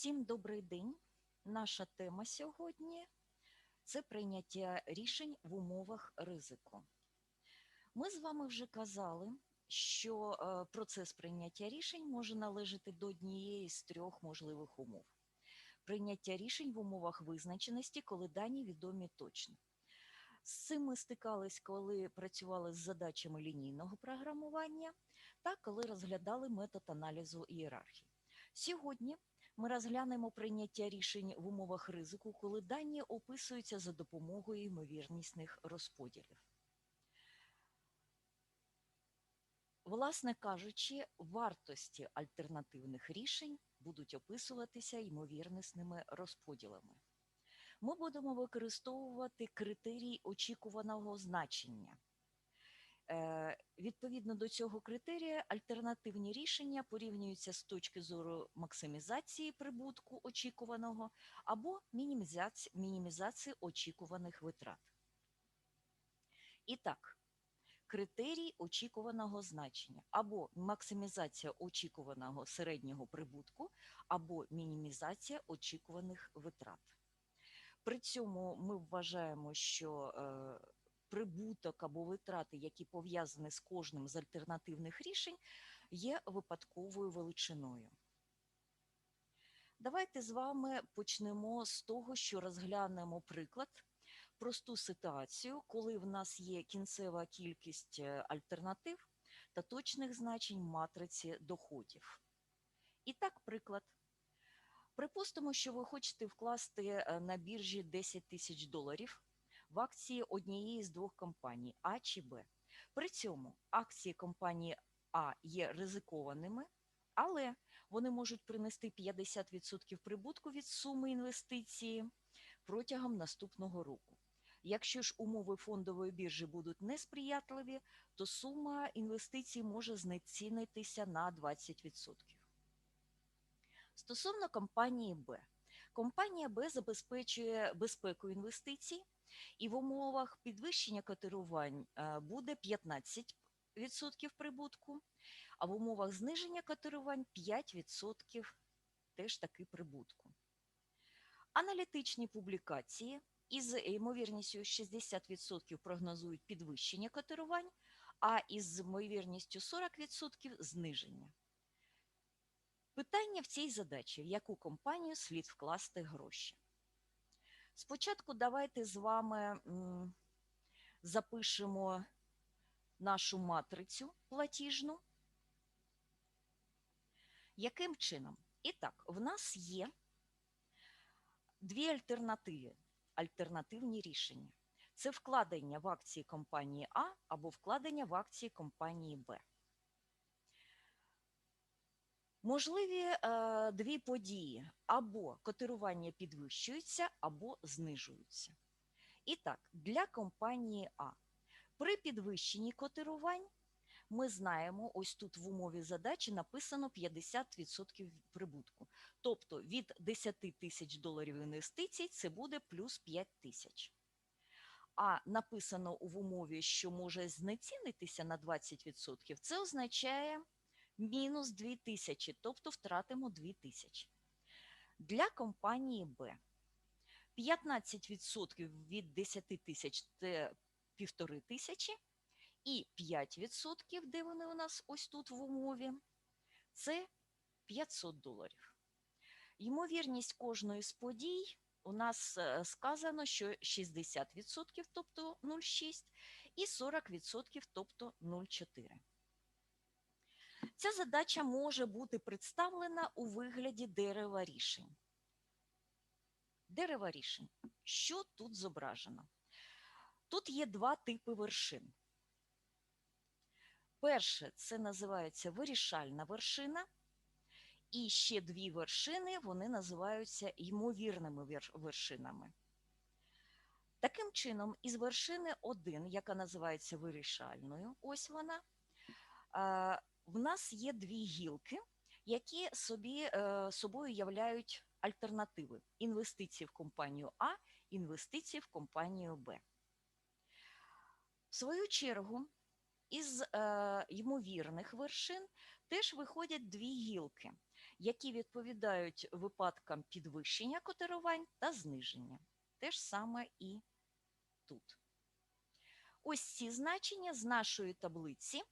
Всім добрий день. Наша тема сьогодні це прийняття рішень в умовах ризику. Ми з вами вже казали, що е, процес прийняття рішень може належати до однієї з трьох можливих умов: прийняття рішень в умовах визначеності, коли дані відомі точно. З цим ми стикались, коли працювали з задачами лінійного програмування та коли розглядали метод аналізу ієрархії. Сьогодні ми розглянемо прийняття рішень в умовах ризику, коли дані описуються за допомогою ймовірнісних розподілів. Власне кажучи, вартості альтернативних рішень будуть описуватися ймовірнісними розподілами. Ми будемо використовувати критерій очікуваного значення. Е, Відповідно до цього критерія, альтернативні рішення порівнюються з точки зору максимізації прибутку очікуваного або мінімізації, очікуваних витрат. І так, критерій очікуваного значення або максимізація очікуваного середнього прибутку, або мінімізація очікуваних витрат. При цьому ми вважаємо, що е, прибуток або витрати, які пов'язані з кожним з альтернативних рішень, є випадковою величиною. Давайте з вами почнемо з того, що розглянемо приклад, просту ситуацію, коли в нас є кінцева кількість е, альтернатив та точних значень матриці доходів. І так, приклад. Припустимо, що ви хочете вкласти е, на біржі 10 тисяч доларів в акції однієї з двох компаній А чи Б. При цьому акції компанії А є ризикованими, але вони можуть принести 50% прибутку від суми інвестиції протягом наступного року. Якщо ж умови фондової біржі будуть несприятливі, то сума інвестицій може знецінитися на 20%. Стосовно компанії Б. Компанія Б забезпечує безпеку інвестицій, і в умовах підвищення котирувань е, буде 15% прибутку, а в умовах зниження котирувань 5% теж таки прибутку. Аналітичні публікації із ймовірністю 60% прогнозують підвищення котирувань, а із ймовірністю 40% зниження. Питання в цій задачі, в яку компанію слід вкласти гроші. Спочатку давайте з вами запишемо нашу матрицю платіжну. Яким чином? І так, в нас є дві альтернативи, альтернативні рішення. Це вкладення в акції компанії А або вкладення в акції компанії Б. Можливі е, дві події: або котирування підвищується, або знижуються. І так, для компанії А при підвищенні котирувань ми знаємо, ось тут в умові задачі написано 50% прибутку. Тобто від 10 тисяч доларів інвестицій це буде плюс 5 тисяч. А написано в умові, що може знецінитися на 20%, це означає мінус 2 тисячі, тобто втратимо 2 тисячі. Для компанії Б 15% від 10 тисяч це 1,5 тисячі, і 5%, де вони у нас ось тут в умові, це 500 доларів. Ймовірність кожної з подій у нас е, сказано, що 60%, тобто 0,6, і 40%, тобто 0,4. Ця задача може бути представлена у вигляді дерева рішень. Дерева рішень. Що тут зображено? Тут є два типи вершин. Перше, це називається вирішальна вершина, і ще дві вершини вони називаються ймовірними вершинами. Таким чином, із вершини 1, яка називається вирішальною, ось вона, в нас є дві гілки, які собі е, собою являють альтернативи інвестиції в компанію А, інвестиції в компанію Б. В свою чергу, із е, ймовірних вершин теж виходять дві гілки, які відповідають випадкам підвищення котирувань та зниження. Те ж саме і тут. Ось ці значення з нашої таблиці,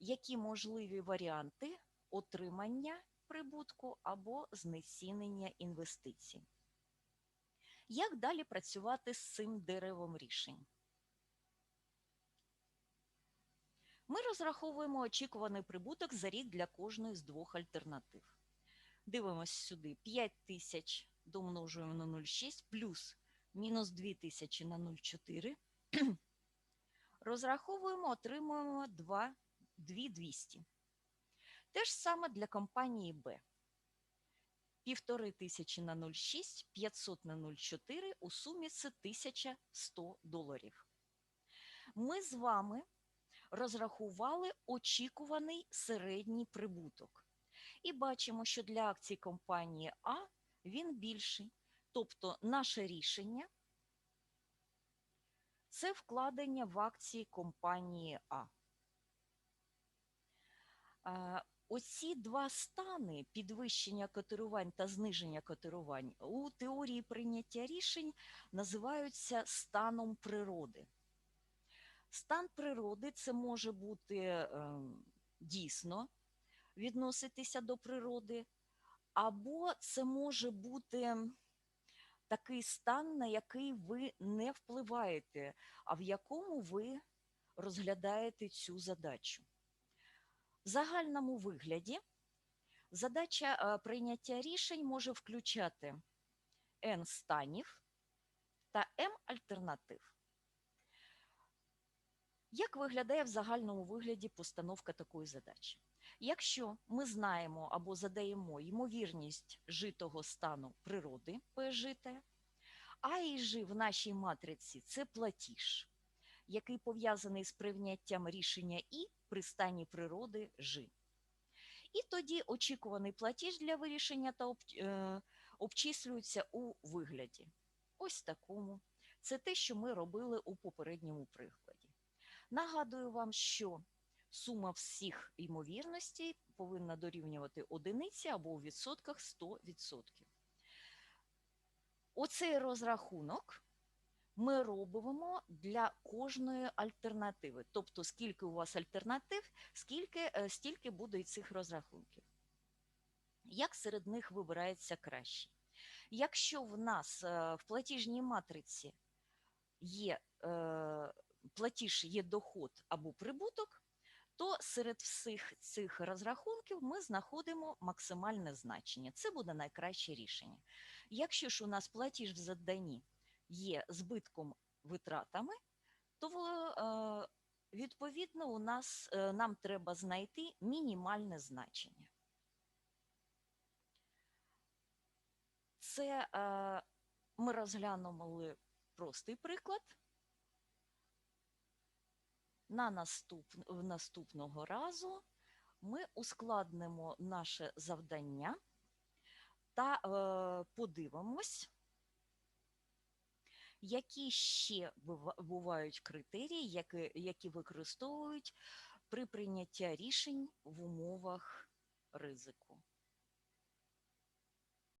які можливі варіанти отримання прибутку або знецінення інвестицій. Як далі працювати з цим деревом рішень? Ми розраховуємо очікуваний прибуток за рік для кожної з двох альтернатив. Дивимось сюди 5 тисяч домножуємо на 0,6 плюс мінус 2 тисячі на 0,4. Розраховуємо, отримуємо 2, 2200. Те ж саме для компанії Б. Півтори тисячі на 0,6, 500 на 0,4, у сумі це 1100 доларів. Ми з вами розрахували очікуваний середній прибуток. І бачимо, що для акцій компанії А він більший. Тобто наше рішення це вкладення в акції компанії А. Оці два стани підвищення котирувань та зниження котирувань у теорії прийняття рішень називаються станом природи. Стан природи це може бути е, дійсно відноситися до природи, або це може бути такий стан, на який ви не впливаєте, а в якому ви розглядаєте цю задачу. В загальному вигляді задача е, прийняття рішень може включати N станів та M альтернатив. Як виглядає в загальному вигляді постановка такої задачі? Якщо ми знаємо або задаємо ймовірність житого стану природи P а і Ж в нашій матриці це платіж, який пов'язаний з прийняттям рішення І при стані природи Ж. І тоді очікуваний платіж для вирішення та е, обчислюється у вигляді. Ось такому. Це те, що ми робили у попередньому прикладі. Нагадую вам, що сума всіх ймовірностей повинна дорівнювати одиниці або у відсотках 100%. Оцей розрахунок ми робимо для кожної альтернативи. Тобто, скільки у вас альтернатив, скільки, е, стільки буде і цих розрахунків. Як серед них вибирається краще? Якщо в нас е, в платіжній матриці є е, платіж є доход або прибуток, то серед всіх цих розрахунків ми знаходимо максимальне значення. Це буде найкраще рішення. Якщо ж у нас платіж в заданні є збитком витратами, то е, відповідно у нас е, нам треба знайти мінімальне значення. Це е, ми розглянули простий приклад. На наступ, наступного разу ми ускладнимо наше завдання та е, подивимось, які ще бувають критерії, які, які використовують при прийнятті рішень в умовах ризику.